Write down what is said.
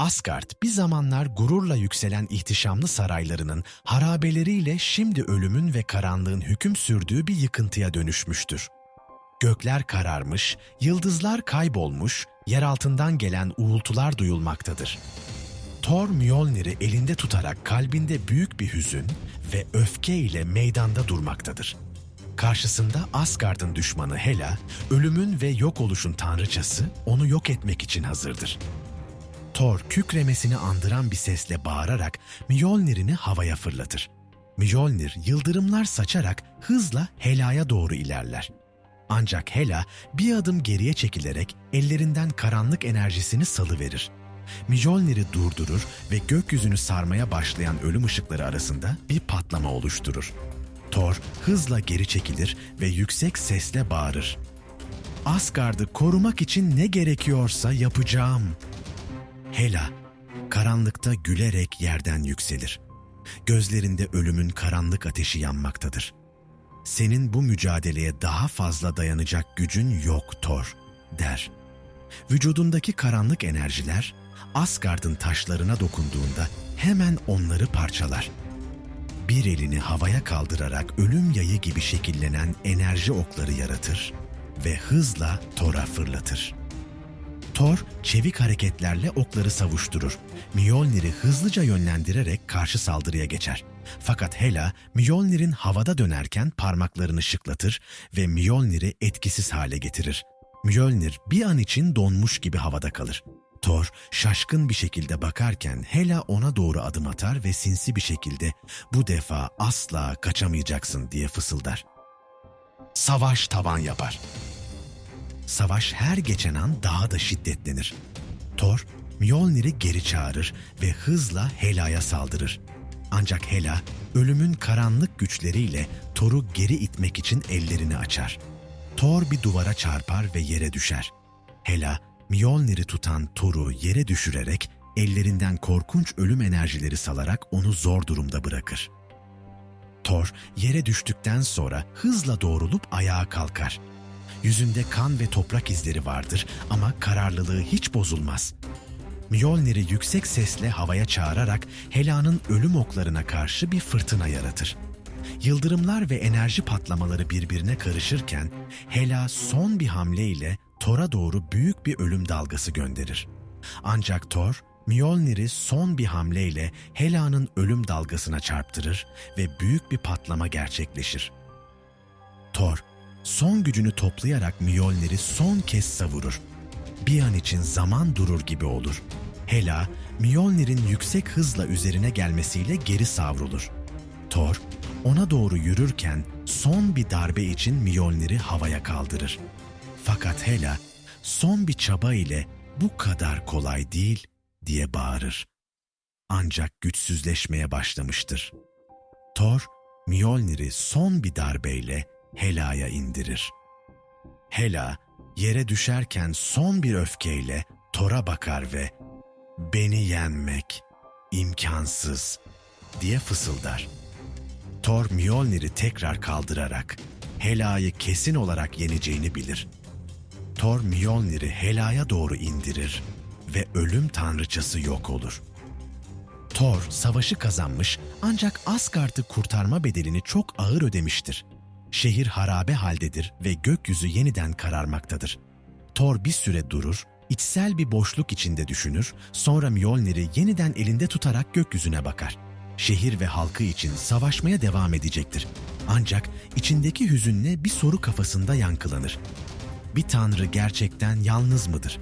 Asgard bir zamanlar gururla yükselen ihtişamlı saraylarının harabeleriyle şimdi ölümün ve karanlığın hüküm sürdüğü bir yıkıntıya dönüşmüştür. Gökler kararmış, yıldızlar kaybolmuş, yer altından gelen uğultular duyulmaktadır. Thor Mjolnir'i elinde tutarak kalbinde büyük bir hüzün ve öfke ile meydanda durmaktadır. Karşısında Asgard'ın düşmanı Hela, ölümün ve yok oluşun tanrıçası onu yok etmek için hazırdır. Thor kükremesini andıran bir sesle bağırarak Mjolnir'ini havaya fırlatır. Mjolnir yıldırımlar saçarak hızla Hela'ya doğru ilerler. Ancak Hela bir adım geriye çekilerek ellerinden karanlık enerjisini salıverir. Mjolnir'i durdurur ve gökyüzünü sarmaya başlayan ölüm ışıkları arasında bir patlama oluşturur. Thor hızla geri çekilir ve yüksek sesle bağırır. Asgard'ı korumak için ne gerekiyorsa yapacağım. Hela, karanlıkta gülerek yerden yükselir. Gözlerinde ölümün karanlık ateşi yanmaktadır. Senin bu mücadeleye daha fazla dayanacak gücün yok Thor, der. Vücudundaki karanlık enerjiler, Asgard'ın taşlarına dokunduğunda hemen onları parçalar. Bir elini havaya kaldırarak ölüm yayı gibi şekillenen enerji okları yaratır ve hızla Thor'a fırlatır. Thor çevik hareketlerle okları savuşturur. Mjolnir'i hızlıca yönlendirerek karşı saldırıya geçer. Fakat Hela, Mjolnir'in havada dönerken parmaklarını şıklatır ve Mjolnir'i etkisiz hale getirir. Mjolnir bir an için donmuş gibi havada kalır. Thor şaşkın bir şekilde bakarken Hela ona doğru adım atar ve sinsi bir şekilde bu defa asla kaçamayacaksın diye fısıldar. Savaş tavan yapar. Savaş her geçen an daha da şiddetlenir. Thor, Mjolnir'i geri çağırır ve hızla Hela'ya saldırır. Ancak Hela, ölümün karanlık güçleriyle Thor'u geri itmek için ellerini açar. Thor bir duvara çarpar ve yere düşer. Hela, Mjolnir'i tutan Thor'u yere düşürerek ellerinden korkunç ölüm enerjileri salarak onu zor durumda bırakır. Thor yere düştükten sonra hızla doğrulup ayağa kalkar. Yüzünde kan ve toprak izleri vardır ama kararlılığı hiç bozulmaz. Mjolnir'i yüksek sesle havaya çağırarak Hela'nın ölüm oklarına karşı bir fırtına yaratır. Yıldırımlar ve enerji patlamaları birbirine karışırken Hela son bir hamleyle Thor'a doğru büyük bir ölüm dalgası gönderir. Ancak Thor, Mjolnir'i son bir hamleyle Hela'nın ölüm dalgasına çarptırır ve büyük bir patlama gerçekleşir. Thor, son gücünü toplayarak Mjolnir'i son kez savurur. Bir an için zaman durur gibi olur. Hela, Mjolnir'in yüksek hızla üzerine gelmesiyle geri savrulur. Thor, ona doğru yürürken son bir darbe için Mjolnir'i havaya kaldırır. Fakat Hela, son bir çaba ile bu kadar kolay değil diye bağırır. Ancak güçsüzleşmeye başlamıştır. Thor, Mjolnir'i son bir darbeyle Hela'ya indirir. Hela, yere düşerken son bir öfkeyle Thor'a bakar ve ''Beni yenmek imkansız'' diye fısıldar. Thor Mjolnir'i tekrar kaldırarak Hela'yı kesin olarak yeneceğini bilir. Thor Mjolnir'i Hela'ya doğru indirir ve ölüm tanrıçası yok olur. Thor savaşı kazanmış ancak Asgard'ı kurtarma bedelini çok ağır ödemiştir. Şehir harabe haldedir ve gökyüzü yeniden kararmaktadır. Thor bir süre durur, içsel bir boşluk içinde düşünür, sonra Mjolnir'i yeniden elinde tutarak gökyüzüne bakar. Şehir ve halkı için savaşmaya devam edecektir. Ancak içindeki hüzünle bir soru kafasında yankılanır. Bir tanrı gerçekten yalnız mıdır?